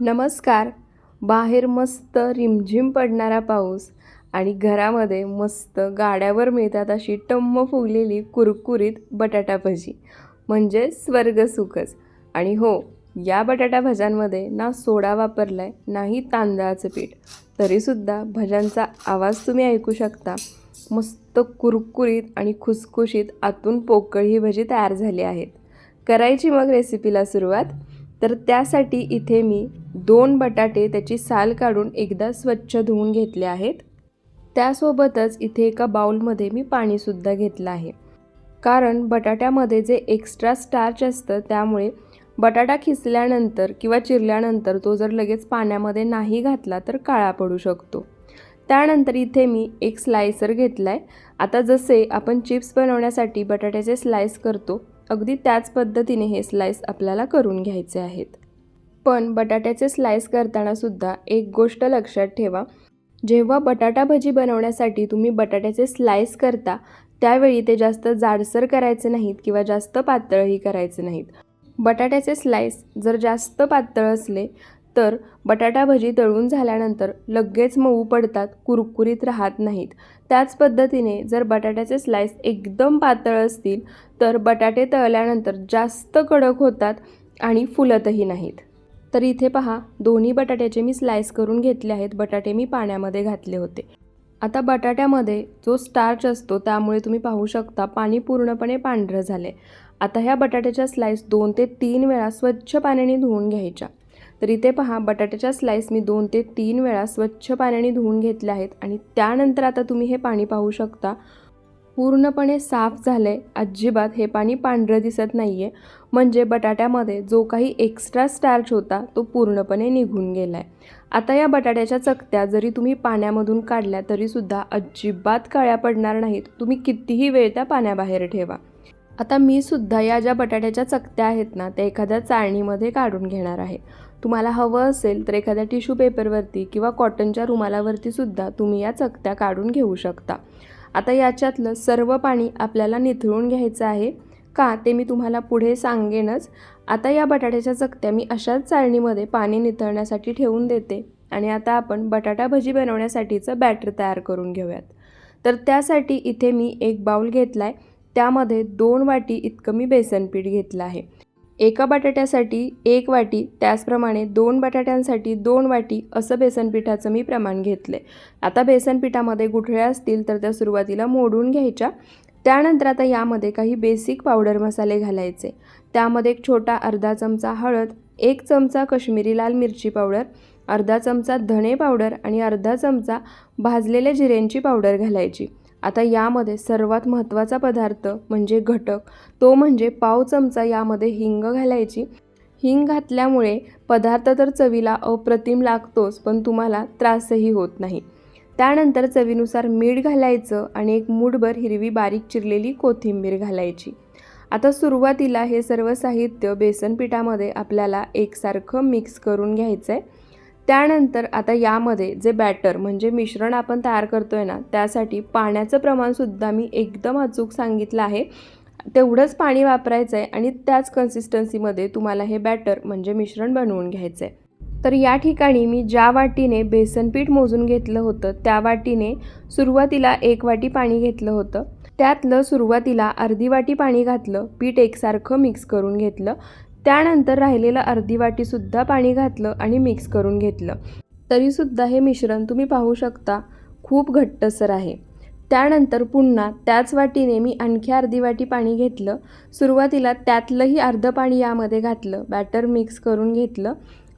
नमस्कार. बाहेर मस्त रिमझिम पडणारा पाऊस आणि घरामध्ये मस्त गाड्यावर मिळतात अशी टम्म फुगलेली कुरकुरीत बटाटा भजी म्हणजे स्वर्गसुखच आणि हो या बटाटा भज्यांमध्ये ना सोडा वापरला आहे नाही तांदळाचं पीठ. तरीसुद्धा भज्यांचा आवाज तुम्ही ऐकू शकता. मस्त कुरकुरीत आणि खुसखुशीत आतून पोकळ ही भजी तयार झाली आहेत. करायची मग रेसिपीला सुरुवात. तर त्यासाठी इथे मी दोन बटाटे त्याची साल काढून एकदा स्वच्छ धुवून घेतले आहेत. त्यासोबतच इथे एका बाउलमध्ये मी पाणीसुद्धा घेतलं आहे. कारण बटाट्यामध्ये जे एक्स्ट्रा स्टार्च असतं त्यामुळे बटाटा खिसल्यानंतर किंवा चिरल्यानंतर तो जर लगेच पाण्यामध्ये नाही घातला तर काळा पडू शकतो. त्यानंतर इथे मी एक स्लायसर घेतला आहे आता जसे आपण चिप्स बनवण्यासाठी बटाट्याचे स्लाइस करतो अगदी त्याच पद्धतीने हे स्लाइस आपल्याला करून घ्यायचे आहेत. पण बटाट्याचे स्लाइस करतानासुद्धा एक गोष्ट लक्षात ठेवा. जेव्हा बटाटा भजी बनवण्यासाठी तुम्ही बटाट्याचे स्लाइस करता त्यावेळी ते जास्त जाडसर करायचे नाहीत किंवा जास्त पातळही करायचे नाहीत. बटाट्याचे स्लाइस जर जास्त पातळ असले तर बटाटा भजी तळून झाल्यानंतर लगेच मऊ पडतात कुरकुरीत राहत नाहीत. त्याच पद्धतीने जर बटाट्याचे स्लाइस एकदम पातळ असतील तर बटाटे तळल्यानंतर जास्त कडक होतात आणि फुलतही नाहीत. तर इथे पहा दोन्ही बटाट्याचे मी स्लाइस करून घेतले आहेत. बटाटे मी पाण्यामध्ये घातले होते. आता बटाट्यामध्ये जो स्टार्च असतो त्यामुळे तुम्ही पाहू शकता पाणी पूर्णपणे पांढरं झाले आता ह्या बटाट्याच्या स्लाइस दोन ते तीन वेळा स्वच्छ पाण्याने धुवून घ्यायच्या. तर इथे पहा बटाट्याच्या स्लाइस मी दोन ते तीन वेळा स्वच्छ पाण्याने धुवून घेतल्या आहेत आणि त्यानंतर आता तुम्ही हे पाणी पाहू शकता. पूर्णपणे साफ झालं आहे अजिबात हे पाणी पांढरं दिसत नाही आहे म्हणजे बटाट्यामध्ये जो काही एक्स्ट्रा स्टार्च होता तो पूर्णपणे निघून गेला आहे आता या बटाट्याच्या चकत्या जरी तुम्ही पाण्यामधून काढल्या तरीसुद्धा अजिबात काळ्या पडणार नाहीत. तुम्ही कितीही वेळ त्या पाण्याबाहेर ठेवा. आता मी सुद्धा या ज्या बटाट्याच्या चकत्या आहेत ना त्या एखाद्या चाळणीमध्ये काढून घेणार आहे. तुम्हाला हवं असेल तर एखाद्या टिश्यू पेपरवरती किंवा कॉटनच्या रुमालावरती सुद्धा तुम्ही या चकत्या काढून घेऊ शकता. आता याच्यातलं सर्व पाणी आपल्याला निथळून घ्यायचं आहे. का? ते मी तुम्हाला पुढे सांगेनच. आता या बटाट्याच्या चकत्या मी अशाच चाळणीमध्ये पाणी निथळण्यासाठी ठेवून देते. आणि आता आपण बटाटा भजी बनवण्यासाठीचं बॅटर तयार करून घेऊयात. तर त्यासाठी इथे मी एक बाऊल घेतला आहे त्यामध्ये दोन वाटी इतकं मी बेसन पीठ घेतलं आहे. एका बटाट्यासाठी एक वाटी त्याचप्रमाणे दोन बटाट्यांसाठी दोन वाटी असं बेसनपिठाचं मी प्रमाण घेतलं. आहे आता बेसनपिठामध्ये गुठळ्या असतील तर त्या सुरुवातीला मोडून घ्यायच्या. त्यानंतर आता यामध्ये काही बेसिक पावडर मसाले घालायचे. त्यामध्ये एक छोटा अर्धा चमचा हळद एक चमचा कश्मीरी लाल मिरची पावडर अर्धा चमचा धणे पावडर आणि अर्धा चमचा भाजलेल्या जिऱ्यांची पावडर घालायची. आता यामध्ये सर्वात महत्त्वाचा पदार्थ म्हणजे घटक. तो म्हणजे पाव चमचा यामध्ये हिंग घालायची. हिंग घातल्यामुळे पदार्थ तर चवीला अप्रतिम लागतोच पण तुम्हाला त्रासही होत नाही. त्यानंतर चवीनुसार मीठ घालायचं आणि एक मूठभर हिरवी बारीक चिरलेली कोथिंबीर घालायची. आता सुरुवातीला हे सर्व साहित्य बेसन पिठामध्ये आपल्याला एकसारखं मिक्स करून घ्यायचं आहे त्यानंतर आता यामध्ये जे बॅटर म्हणजे मिश्रण आपण तयार करतो आहे ना त्यासाठी पाण्याचं प्रमाणसुद्धा मी एकदम अचूक सांगितलं आहे. तेवढंच पाणी वापरायचं आहे आणि त्याच कन्सिस्टन्सीमध्ये तुम्हाला हे बॅटर म्हणजे मिश्रण बनवून घ्यायचं आहे तर या ठिकाणी मी ज्या वाटीने बेसनपीठ मोजून घेतलं होतं त्या वाटीने सुरुवातीला एक वाटी पाणी घेतलं होतं. त्यातलं सुरुवातीला अर्धी वाटी पाणी घातलं पीठ एकसारखं मिक्स करून घेतलं. त्यानंतर राहिलेलं अर्धी वाटीसुद्धा पाणी घातलं आणि मिक्स करून घेतलं. तरीसुद्धा हे मिश्रण तुम्ही पाहू शकता खूप घट्टसर आहे. त्यानंतर पुन्हा त्याच वाटीने मी आणखी अर्धी वाटी पाणी घेतलं. सुरुवातीला त्यातलंही अर्धं पाणी यामध्ये घातलं बॅटर मिक्स करून घेतलं.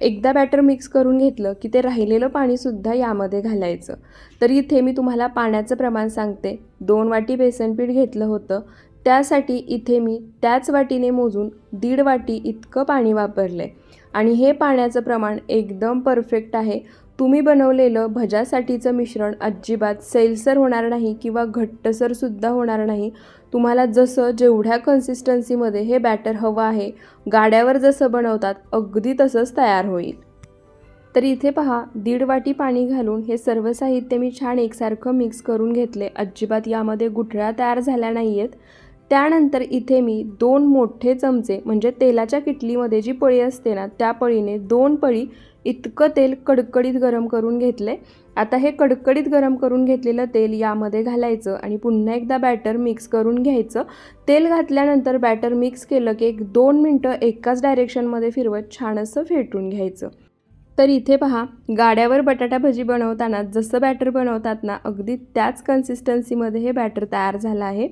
एकदा बॅटर मिक्स करून घेतलं की ते राहिलेलं पाणीसुद्धा यामध्ये घालायचं. तर इथे मी तुम्हाला पाण्याचं प्रमाण सांगते. दोन वाटी बेसनपीठ घेतलं होतं. त्यासाठी इथे मी त्याच वाटीने मोजून दीड वाटी इतकं पाणी वापरलं. आहे आणि हे पाण्याचं प्रमाण एकदम परफेक्ट आहे. तुम्ही बनवलेलं भज्यासाठीचं मिश्रण अजिबात सैलसर होणार नाही किंवा घट्टसरसुद्धा होणार नाही. तुम्हाला जसं जेवढ्या कन्सिस्टन्सीमध्ये हे बॅटर हवं आहे गाड्यावर जसं बनवतात अगदी तसंच तयार होईल. तर इथे पहा दीड वाटी पाणी घालून हे सर्व साहित्य मी छान एकसारखं मिक्स करून घेतले. अजिबात यामध्ये गुठळ्या तयार झाल्या नाही आहेत त्यानंतर इथे मी दोन मोठे चमचे म्हणजे तेलाच्या किटलीमध्ये जी पळी असते ना त्या पळीने दोन पळी इतकं तेल कडकडीत गरम करून घेतलं. आता हे कडकडीत गरम करून घेतलेलं तेल यामध्ये घालायचं आणि पुन्हा एकदा बॅटर मिक्स करून घ्यायचं. तेल घातल्यानंतर बॅटर मिक्स केलं की एक दोन मिनटं एकाच डायरेक्शनमध्ये फिरवत छान असं फेटून घ्यायचं. तर इथे पहा गाड्यावर बटाटा भजी बनवताना जसं बॅटर बनवतात ना अगदी त्याच कन्सिस्टन्सीमध्ये हे बॅटर तयार झालं आहे.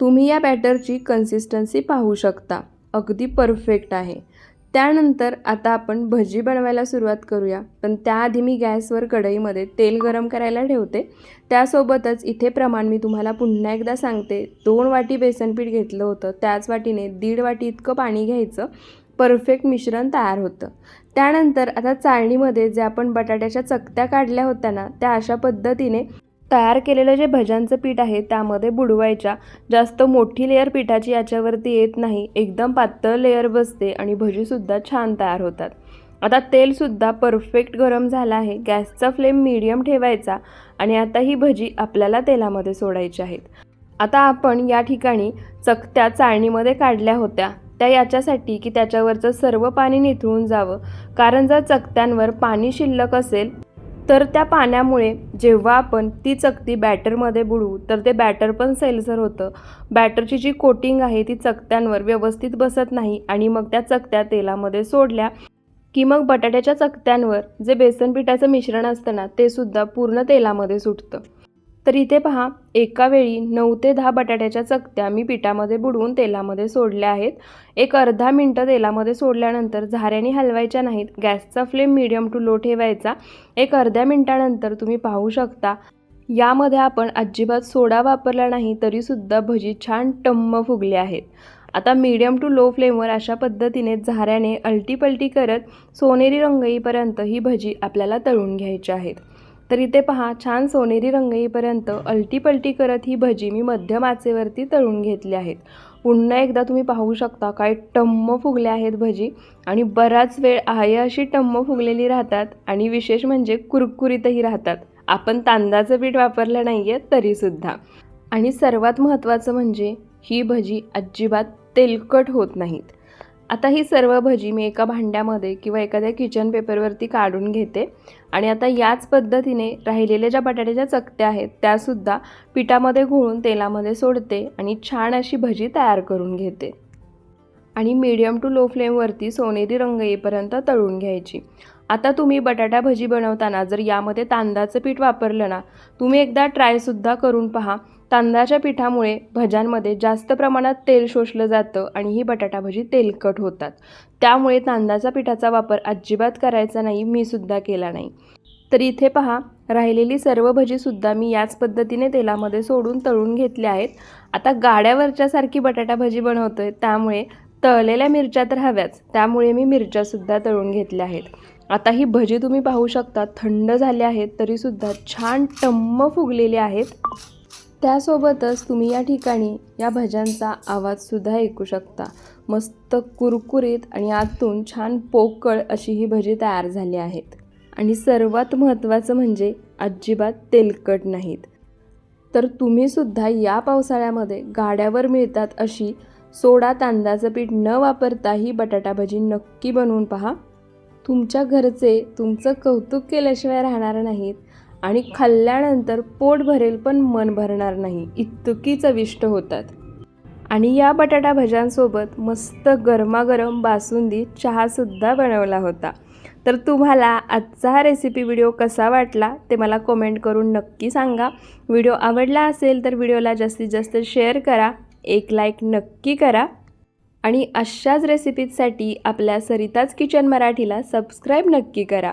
तुम्ही या बॅटरची कन्सिस्टन्सी पाहू शकता. अगदी परफेक्ट आहे. त्यानंतर आता आपण भजी बनवायला सुरुवात करूया. पण त्याआधी मी गॅसवर कढईमध्ये तेल गरम करायला ठेवते. त्यासोबतच इथे प्रमाण मी तुम्हाला पुन्हा एकदा सांगते. दोन वाटी बेसनपीठ घेतलं होतं. त्याच वाटीने दीड वाटी इतकं पाणी घ्यायचं. परफेक्ट मिश्रण तयार होतं. त्यानंतर आता चाळणीमध्ये जे आपण बटाट्याच्या चकत्या काढल्या होत्या ना त्या अशा पद्धतीने तयार केलेलं जे भज्यांचं पीठ आहे त्यामध्ये बुडवायच्या. जास्त मोठी लेअर पिठाची याच्यावरती येत नाही. एकदम पातळ लेअर बसते आणि भजीसुद्धा छान तयार होतात. आता तेलसुद्धा परफेक्ट गरम झालं आहे. गॅसचा फ्लेम मीडियम ठेवायचा आणि आता ही भजी आपल्याला तेलामध्ये सोडायची आहेत. आता आपण या ठिकाणी चकत्या चाळणीमध्ये काढल्या होत्या. त्या याच्यासाठी की त्याच्यावरचं सर्व पाणी निथळून जावं. कारण जर चकत्यांवर पाणी शिल्लक असेल तर त्या पाण्यामुळे जेव्हा आपण ती चकती बॅटरमध्ये बुडवू तर ते बॅटर पण सैलसर होतं. बॅटरची जी कोटिंग आहे ती चकत्यांवर व्यवस्थित बसत नाही आणि मग त्या चकत्या तेलामध्ये सोडल्या की मग बटाट्याच्या चकत्यांवर जे बेसन पिठाचं मिश्रण असतं ना ते सुद्धा पूर्ण तेलामध्ये सुटतं. तर इथे पहा एका वेळी नऊ ते दहा बटाट्याच्या चकत्या मी पिठामध्ये बुडवून तेलामध्ये सोडल्या आहेत. एक अर्धा मिनटं तेलामध्ये सोडल्यानंतर झाऱ्याने हलवायच्या नाहीत. गॅसचा फ्लेम मिडियम टू लो ठेवायचा. एक अर्ध्या मिनटानंतर तुम्ही पाहू शकता. यामध्ये आपण अजिबात सोडा वापरला नाही तरीसुद्धा भजी छान टम्म फुगली आहेत. आता मीडियम टू लो फ्लेमवर अशा पद्धतीने झाऱ्याने अलटीपलटी करत सोनेरी रंग येईपर्यंत ही भजी आपल्याला तळून घ्यायची आहेत. तर इथे पहा छान सोनेरी रंग येईपर्यंत अलटीपलटी करत ही भजी मी मध्यम आचेवरती तळून घेतली आहेत. पुन्हा एकदा तुम्ही पाहू शकता काय टम्म फुगल्या आहेत भजी आणि बराच वेळ आहे अशी टम्म फुगलेली राहतात आणि विशेष म्हणजे कुरकुरीतही राहतात. आपण तांदळाचं पीठ वापरलं नाही आहे तरीसुद्धा. आणि सर्वात महत्त्वाचं म्हणजे ही भजी अजिबात तेलकट होत नाहीत. आता ही सर्व भजी मी एका भांड्यामध्ये किंवा एखाद्या किचन पेपरवरती काढून घेते. आणि आता याच पद्धतीने राहिलेल्या ज्या बटाट्याच्या चकत्या आहेत त्यासुद्धा पिठामध्ये घोळून तेलामध्ये सोडते आणि छान अशी भजी तयार करून घेते. आणि मीडियम टू लो फ्लेमवरती सोनेरी रंग येईपर्यंत तळून घ्यायची. आता तुम्ही बटाटा भजी बनवताना जर यामध्ये तांदळाचं पीठ वापरलं ना तुम्ही एकदा ट्रायसुद्धा करून पहा. तांदळाच्या पिठामुळे भज्यांमध्ये जास्त प्रमाणात तेल शोषलं जातं आणि ही बटाटा भजी तेलकट होतात. त्यामुळे तांदळाच्या पिठाचा वापर अजिबात करायचा नाही मी सुद्धा केला नाही. तर इथे पहा राहिलेली सर्व भजीसुद्धा मी याच पद्धतीने तेलामध्ये सोडून तळून घेतल्या आहेत. आता गाड्यावरच्यासारखी बटाटा भजी बनवतो आहे त्यामुळे तळलेल्या मिरच्या तर हव्याच त्यामुळे मी मिरच्यासुद्धा तळून घेतल्या आहेत. आता ही भजी तुम्ही पाहू शकता थंड झाली आहेत तरीसुद्धा छान टम्म फुगलेली आहेत. त्यासोबतच तुम्ही या ठिकाणी या भज्यांचा आवाजसुद्धा ऐकू शकता. मस्त कुरकुरीत आणि आतून छान पोकळ अशी ही भजी तयार झाली आहेत. आणि सर्वात महत्त्वाचं म्हणजे अजिबात तेलकट नाहीत. तर तुम्हीसुद्धा या पावसाळ्यामध्ये गाड्यावर मिळतात अशी सोडा तांदळाचं पीठ न वापरता ही बटाटा भजी नक्की बनवून पहा. तुमच्या घरचे तुमचं कौतुक केल्याशिवाय राहणार नाहीत. आणि खाल्ल्यानंतर पोट भरेल पण मन भरणार नाही. इतकी चविष्ट होतात. आणि या बटाटा भज्यांसोबत मस्त गरमागरम बासुंदी चहासुद्धा बनवला होता. तर तुम्हाला आजचा हा रेसिपी व्हिडिओ कसा वाटला ते मला कमेंट करून नक्की सांगा. व्हिडिओ आवडला असेल तर व्हिडिओला जास्तीत जास्त शेअर करा. एक लाईक नक्की करा. आणि अशाच रेसिपीजसाठी आपल्या सरिताज किचन मराठीला सबस्क्राईब नक्की करा.